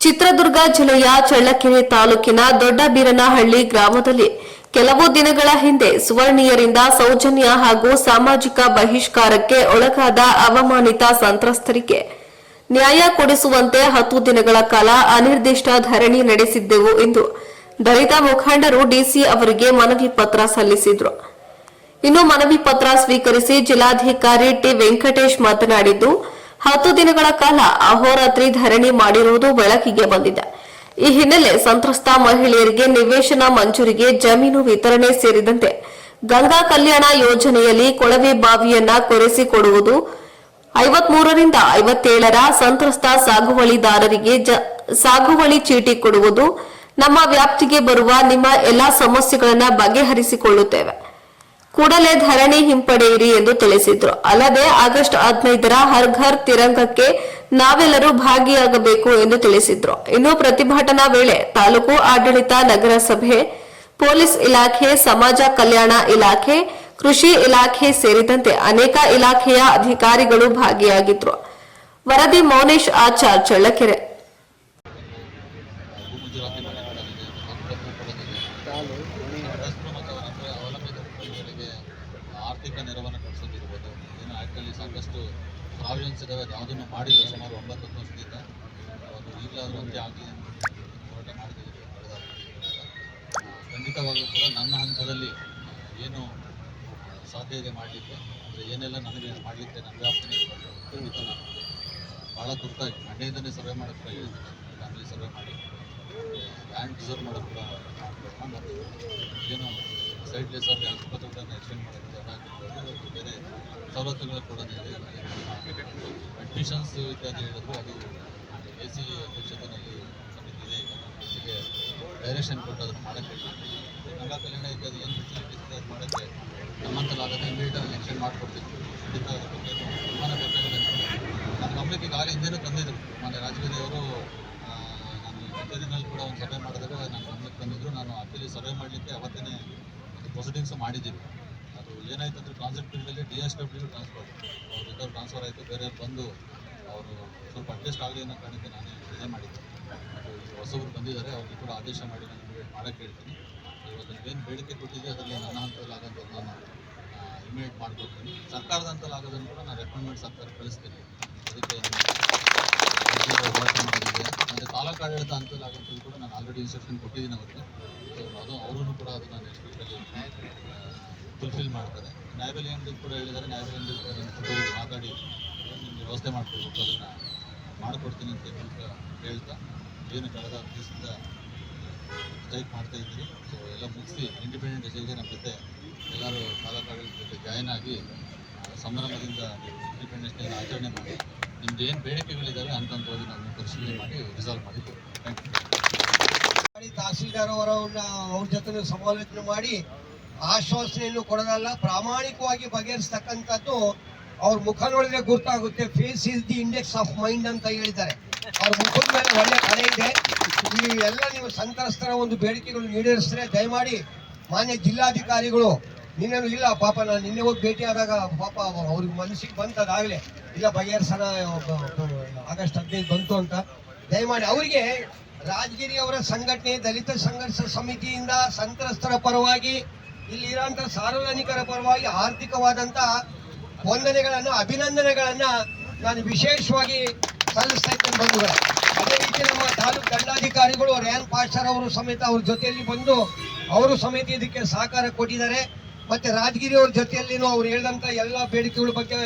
ಚಿತ್ರದುರ್ಗ ಜಿಲ್ಲೆಯ ಚಳ್ಳಕೆರೆ ತಾಲೂಕಿನ ದೊಡ್ಡಬೀರನಹಳ್ಳಿ ಗ್ರಾಮದಲ್ಲಿ ಕೆಲವು ದಿನಗಳ ಹಿಂದೆ ಸುವರ್ಣೀಯರಿಂದ ಸೌಜನ್ಯ ಹಾಗೂ ಸಾಮಾಜಿಕ ಬಹಿಷ್ಕಾರಕ್ಕೆ ಒಳಗಾದ ಅವಮಾನಿತ ಸಂತ್ರಸ್ತರಿಗೆ ನ್ಯಾಯ ಕೊಡಿಸುವಂತೆ ಹತ್ತು ದಿನಗಳ ಕಾಲ ಅನಿರ್ದಿಷ್ಟ ಧರಣಿ ನಡೆಸಿದ್ದೆವು ಎಂದು ದಲಿತ ಮುಖಂಡರು ಡಿಸಿ ಅವರಿಗೆ ಮನವಿ ಪತ್ರ ಸಲ್ಲಿಸಿದರು. ಇನ್ನು ಮನವಿ ಪತ್ರ ಸ್ವೀಕರಿಸಿ ಜಿಲ್ಲಾಧಿಕಾರಿ ಟಿ ವೆಂಕಟೇಶ್ ಮಾತನಾಡಿದ್ದು ಹತ್ತು ದಿನಗಳ ಕಾಲ ಅಹೋರಾತ್ರಿ ಧರಣಿ ಮಾಡಿರುವುದು ಬೆಳಕಿಗೆ ಬಂದಿದೆ. ಈ ಹಿನ್ನೆಲೆ ಸಂತ್ರಸ್ತ ಮಹಿಳೆಯರಿಗೆ ನಿವೇಶನ ಮಂಜೂರಿಗೆ ಜಮೀನು ವಿತರಣೆ ಸೇರಿದಂತೆ ಗಂಗಾ ಕಲ್ಯಾಣ ಯೋಜನೆಯಲ್ಲಿ ಕೊಳವೆ ಬಾವಿಯನ್ನ ಕೊರೆಸಿಕೊಡುವುದು, ಐವತ್ಮೂರರಿಂದ ಐವತ್ತೇಳರ ಸಂತ್ರಸ್ತ ಸಾಗುವಳಿದಾರರಿಗೆ ಸಾಗುವಳಿ ಚೀಟಿ ಕೊಡುವುದು, ನಮ್ಮ ವ್ಯಾಪ್ತಿಗೆ ಬರುವ ನಿಮ್ಮ ಎಲ್ಲಾ ಸಮಸ್ಯೆಗಳನ್ನು ಬಗೆಹರಿಸಿಕೊಳ್ಳುತ್ತೇವೆ. ಕೂಡಲೇ ಧರಣಿ ಹಿಂಪಡೆಯಿರಿ ಎಂದು ತಿಳಿಸಿದ್ರು. ಅಲ್ಲದೆ ಆಗಸ್ಟ್ ಹದಿನೈದರ ಹರ್ ಘರ್ ತಿರಂಗಕ್ಕೆ ನಾವೆಲ್ಲರೂ ಭಾಗಿಯಾಗಬೇಕು ಎಂದು ತಿಳಿಸಿದ್ರು. ಇನ್ನು ಪ್ರತಿಭಟನಾ ವೇಳೆ ತಾಲೂಕು ಆಡಳಿತ ನಗರಸಭೆ, ಪೊಲೀಸ್ ಇಲಾಖೆ, ಸಮಾಜ ಕಲ್ಯಾಣ ಇಲಾಖೆ, ಕೃಷಿ ಇಲಾಖೆ ಸೇರಿದಂತೆ ಅನೇಕ ಇಲಾಖೆಯ ಅಧಿಕಾರಿಗಳು ಭಾಗಿಯಾಗಿದ್ರು. ವರದಿ ಮೌನೇಶ್ ಆಚಾರ್ ಚಳ್ಳಕೆರೆ. ಆರ್ಥಿಕ ನೆರವನ್ನು ಕೊಡಿಸೋದಿರ್ಬೋದು. ಏನು ಆ್ಯಕ್ಟಲ್ಲಿ ಸಾಕಷ್ಟು ಪ್ರಾವಿಷನ್ಸ್ ಇದಾವೆ ಅದು ಯಾವುದನ್ನು ಮಾಡಿಲ್ಲ ಸುಮಾರು ಒಂಬತ್ತು ವರ್ಷದಿಂದ. ಅದು ಈಗಲಾದರೂ ಅಂತ ಆಗಲಿ ಹೋರಾಟ ಮಾಡಿದ್ದೀವಿ. ಖಂಡಿತವಾಗ್ಲೂ ಕೂಡ ನನ್ನ ಹಂತದಲ್ಲಿ ಏನು ಸಾಧ್ಯ ಇದೆ ಮಾಡಲಿಕ್ಕೆ, ಅಂದರೆ ಏನೆಲ್ಲ ನನಗೆ ಮಾಡಲಿಕ್ಕೆ ನನ್ನ ವ್ಯಾಪ್ತಿನೇ ಖಂಡಿತ ನಾನು ಭಾಳ ತುರ್ತಾಗಿ ಮಂಡ್ಯದಿಂದಲೇ ಸರ್ವೆ ಮಾಡೋಕ್ಕೆ ಹೇಳಿದ್ದೀನಿ ಫ್ಯಾಮಿಲಿ ಸರ್ವೆ ಮಾಡಿ ಲ್ಯಾಂಡ್ ರಿಸರ್ವ್ ಮಾಡೋದು ಕೂಡ ಏನು ಸೈಡ್ಲೆಸ್ ಎಕ್ಸ್ಚೇಂಜ್ ಆಸ್ಪತ್ರೆಗಳನ್ನು ಎಕ್ಸ್ಟೆಂಡ್ ಮಾಡೋದು ಬೇರೆ ಸವಲತ್ತುಗಳು ಕೊಡೋದಿದೆ ಅಡ್ಮಿಷನ್ಸ್ ಇತ್ಯಾದಿ ಹೇಳಿದ್ರು, ಅದು ಎ ಸಿ ಅಧ್ಯಕ್ಷತೆಯಲ್ಲಿ ಸಮಿತಿ ಇದೆ ಇದಕ್ಕೆ ಡೈರೆಕ್ಷನ್ ಕೊಟ್ಟು ಅದನ್ನು ಮಾಡೋಕ್ಕೆ ಗಂಗಾ ಕಲ್ಯಾಣ ಇತ್ಯಾದಿ ಏನು ಫೆಸಿಲಿಟೀಸ್ ಅದು ಮಾಡೋಕ್ಕೆ ನಮ್ಮಂತಲಾಗದೆ ಇಮಿಡಿಯೇಟಾಗಿ ಎಕ್ಸ್ಟೆಂಡ್ ಮಾಡಿಕೊಡ್ತಿದ್ವಿ ಖಂಡಿತ ಅದ್ರ ಬಗ್ಗೆ ತುಂಬಾ ಬೇಕಾಗಿದೆ ನಾನು ಗಮನಕ್ಕೆ ಈಗಾಗಲೇ ಹಿಂದೆನೂ ತಂದಿದ್ದರು ಮೊನ್ನೆ ರಾಜವೀರಿ ಅವರು ನಾನು ಇತ್ಯಾದಿನಲ್ಲಿ ಕೂಡ ಒಂದು ಸಭೆ ಮಾಡಿದಾಗ ನಾನು ಗಮನಕ್ಕೆ ತಂದಿದ್ರು ನಾನು ಆಕ್ಚುಲಿ ಸರ್ವೆ ಮಾಡಲಿಕ್ಕೆ ಅವತ್ತೇ ಪ್ರೊಸೀಡಿಂಗ್ಸ್ ಮಾಡಿದ್ದೀವಿ. ಅದು ಏನಾಯ್ತು ಅಂದರೆ ಟ್ರಾನ್ಸಿಟ್ ಪೀರಿಯಡಲ್ಲಿ ಡಿ ಎಸ್ ಡಬ್ಲ್ಯೂ ಟ್ರಾನ್ಸ್ಫರ್ ಅವ್ರು ಇದ್ದವ್ರು ಟ್ರಾನ್ಸ್ಫರ್ ಆಯಿತು ಬೇರೆ ಬಂದು ಅವರು ಸ್ವಲ್ಪ ಅಡ್ಜಸ್ಟ್ ಆಗಲಿ ಅನ್ನೋ ಕಾರಣಕ್ಕೆ ನಾನು ಇದೇ ಮಾಡಿದ್ದೆ. ಅದು ಹೊಸಬ್ರು ಬಂದಿದ್ದಾರೆ, ಅವ್ರಿಗೆ ಕೂಡ ಆದೇಶ ಮಾಡಿ ನಾನು ಇಮಿಡಿಯೇಟ್ ಮಾಡೋಕ್ಕೆ ಹೇಳ್ತೀನಿ. ಇವತ್ತು ಏನು ಬೇಡಿಕೆ ಕೊಟ್ಟಿದೆ ಅದರಲ್ಲಿ ನನ್ನ ಹಂತದಲ್ಲಿ ಆಗೋದನ್ನು ನಾನು ಇಮಿಡಿಯೇಟ್ ಮಾಡ್ಕೊಡ್ತೀನಿ. ಸರ್ಕಾರದ ಹಂತದಲ್ಲಿ ಆಗೋದನ್ನು ಕೂಡ ನಾನು ರೆಕಮೆಂಡ್ ಸರ್ಕಾರ ಕಳಿಸ್ತೀನಿ. ಅದಕ್ಕೆ ಮತ್ತು ಅನುಕೂಲ ಆಗುತ್ತೆ ಕೂಡ ನಾನು ಆಲ್ರೆಡಿ ಇನ್ಸ್ಟ್ರಕ್ಷನ್ ಕೊಟ್ಟಿದ್ದೀನಿ ಅವರಿಗೆ. ಅದು ಅವರೂ ಕೂಡ ಅದನ್ನು ವೀಕಲ್ಲಿ ಫುಲ್ಫಿಲ್ ಮಾಡ್ತಾರೆ. ನ್ಯಾಯಬೆಲೆ ಅಂಗಡಿ ಕೂಡ ಹೇಳಿದ್ದಾರೆ. ನ್ಯಾಯಬೆಲೆ ಅಂಗಡಿ ಕೂಡ ನನ್ನ ಕುಟುಂಬದಲ್ಲಿ ಮಾತಾಡಿ ನಿಮಗೆ ವ್ಯವಸ್ಥೆ ಮಾಡ್ಕೊಬೇಕು ಅದನ್ನು ಮಾಡಿಕೊಡ್ತೀನಿ ಅಂತ ಮೂಲಕ ಹೇಳ್ತಾ, ಏನು ಕಳೆದ ಅಭ್ಯಾಸದಿಂದ ಸ್ಟ್ರೈಕ್ ಮಾಡ್ತಾ ಇದ್ದೀರಿ. ಸೊ ಎಲ್ಲ ಮುಗಿಸಿ ಇಂಡಿಪೆಂಡೆಂಟ್ ಡೇಗೆ ನಮ್ಮ ಜೊತೆ ಎಲ್ಲರೂ ತಾಲೂಕಾಡಳಿತ ಜೊತೆ ಜಾಯ್ನ್ ಆಗಿ ಸಂಭ್ರಮದಿಂದ ಇಂಡಿಪೆಂಡೆನ್ಸ್ ಡೇನ ಆಚರಣೆ ಮಾಡಿ. ನಿಮ್ದು ಏನು ಬೇಡಿಕೆಗಳಿದ್ದಾವೆ ಅಂತಂತವಾಗಿ ನಾವು ಪರಿಶೀಲನೆ ಮಾಡಿ ರಿಸಾಲ್ವ್ ಮಾಡಿ ಥ್ಯಾಂಕ್ ಯು ತಹಸೀಲ್ದಾರ್ ಅವರನ್ನ ಅವ್ರ ಜೊತೆ ಸಮಾಲೋಚನೆ ಮಾಡಿ ಆಶ್ವಾಸನೆಯನ್ನು ಕೊಡೋದಲ್ಲ, ಪ್ರಾಮಾಣಿಕವಾಗಿ ಬಗೆಹರಿಸ್ತಕ್ಕಂಥದ್ದು ಅವ್ರ ಮುಖ ನೋಡಿದ್ರೆ ಗೊತ್ತಾಗುತ್ತೆ face is the index of mind ಅಂತ ಹೇಳಿದ್ದಾರೆ. ಅವ್ರ ಮುಖದ ಮೇಲೆ ಒಳ್ಳೆ ಕಲೆ ಇದೆ. ಈ ಎಲ್ಲ ನೀವು ಸಂತ್ರಸ್ತರ ಒಂದು ಬೇಡಿಕೆಗಳು ಈಡೇರಿಸಿದ್ರೆ ದಯಮಾಡಿ ಮಾನ್ಯ ಜಿಲ್ಲಾಧಿಕಾರಿಗಳು ನಿನ್ನೇನು ಇಲ್ಲ, ಪಾಪ ನಾನು ನಿನ್ನೆ ಹೋಗಿ ಭೇಟಿ ಆದಾಗ ಪಾಪ ಅವ್ರಿಗೆ ಮನಸ್ಸಿಗೆ ಬಂತದಾಗಲೇ. ಇಲ್ಲ, ಬಗೆಹರಿಸೋಣ ಆಗಸ್ಟ್ ಹದಿನೈದು ಬಂತು ಅಂತ. ದಯಮಾಡಿ ಅವರಿಗೆ ರಾಜಗಿರಿ ಅವರ ಸಂಘಟನೆ, ದಲಿತ ಸಂಘರ್ಷ ಸಮಿತಿಯಿಂದ ಸಂತ್ರಸ್ತರ ಪರವಾಗಿ ಇಲ್ಲಿರೋಂಥ ಸಾರ್ವಜನಿಕರ ಪರವಾಗಿ ಆರ್ಥಿಕವಾದಂಥ ವಂದನೆಗಳನ್ನು, ಅಭಿನಂದನೆಗಳನ್ನು ನಾನು ವಿಶೇಷವಾಗಿ ಸಲ್ಲಿಸ್ತಾ ಇದ್ದೇನೆ ಬಂಧುಗಳೇ. ಅದೇ ರೀತಿ ನಮ್ಮ ತಾಲೂಕು ದಂಡಾಧಿಕಾರಿಗಳು ರ್ಯಾನ್ ಪಾಸ್ಟರ್ ಅವರು ಸಮೇತ ಅವ್ರ ಜೊತೆಯಲ್ಲಿ ಬಂದು, ಅವರು ಸಮೇತ ಇದಕ್ಕೆ ಸಹಕಾರ ಕೊಟ್ಟಿದ್ದಾರೆ. ಮತ್ತೆ ರಾಜಗಿರಿ ಅವ್ರ ಜೊತೆಯಲ್ಲಿನೂ ಅವ್ರು ಹೇಳಿದಂತ ಎಲ್ಲ ಬೇಡಿಕೆಗಳ ಬಗ್ಗೆ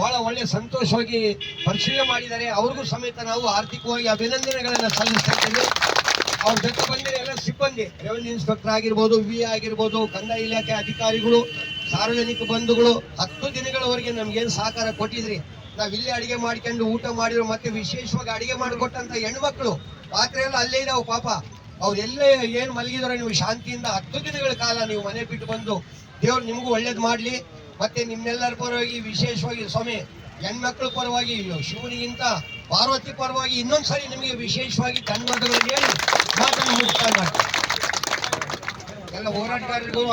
ಬಹಳ ಒಳ್ಳೆ ಸಂತೋಷವಾಗಿ ಪರಿಶೀಲನೆ ಮಾಡಿದ್ದಾರೆ. ಅವ್ರಿಗೂ ಸಮೇತ ನಾವು ಆರ್ಥಿಕವಾಗಿ ಅಭಿನಂದನೆಗಳನ್ನ ಸಲ್ಲಿಸ್ತಾ ಇದ್ದೇವೆ. ಅವ್ರ ಜೊತೆ ಬಂದಿರೋ ಎಲ್ಲ ಸಿಬ್ಬಂದಿ, ರೆವೆನ್ಯೂ ಇನ್ಸ್ಪೆಕ್ಟರ್ ಆಗಿರ್ಬೋದು, ವಿ ಆಗಿರ್ಬೋದು ಕಂದಾಯ ಇಲಾಖೆ ಅಧಿಕಾರಿಗಳು, ಸಾರ್ವಜನಿಕ ಬಂಧುಗಳು, ಹತ್ತು ದಿನಗಳವರೆಗೆ ನಮ್ಗೇನು ಸಹಕಾರ ಕೊಟ್ಟಿದ್ರಿ. ನಾವು ಇಲ್ಲೇ ಅಡಿಗೆ ಮಾಡ್ಕೊಂಡು ಊಟ ಮಾಡಿದ್ರು, ಮತ್ತೆ ವಿಶೇಷವಾಗಿ ಅಡಿಗೆ ಮಾಡಿಕೊಟ್ಟಂತ ಹೆಣ್ಮಕ್ಳು ಪಾತ್ರೆ ಎಲ್ಲ ಅಲ್ಲೇ ಇದಾವೆ ಪಾಪ. ಅವ್ರೆಲ್ಲೇ ಏನು ಮಲಗಿದಾರೆ ನೀವು ಶಾಂತಿಯಿಂದ ಹತ್ತು ದಿನಗಳ ಕಾಲ ನೀವು ಮನೆ ಬಿಟ್ಟು ಬಂದು ದೇವ್ರು ನಿಮಗೂ ಒಳ್ಳೇದು ಮಾಡಲಿ, ಮತ್ತೆ ನಿಮ್ಮೆಲ್ಲರ ಪರವಾಗಿ ವಿಶೇಷವಾಗಿ ಸ್ವಾಮಿ, ಹೆಣ್ಮಕ್ಳ ಪರವಾಗಿ, ಶಿವನಿಗಿಂತ ಪಾರ್ವತಿ ಪರವಾಗಿ ಇನ್ನೊಂದ್ಸರಿ ನಿಮಗೆ ವಿಶೇಷವಾಗಿ ಧನ್ಯವಾದಗಳು ಹೇಳಿ ಮಾತನ್ನು ಮುಕ್ತಾಯ ಮಾಡ್ತೀನಿ ಎಲ್ಲ ಹೋರಾಟಗಾರರಿಗೂ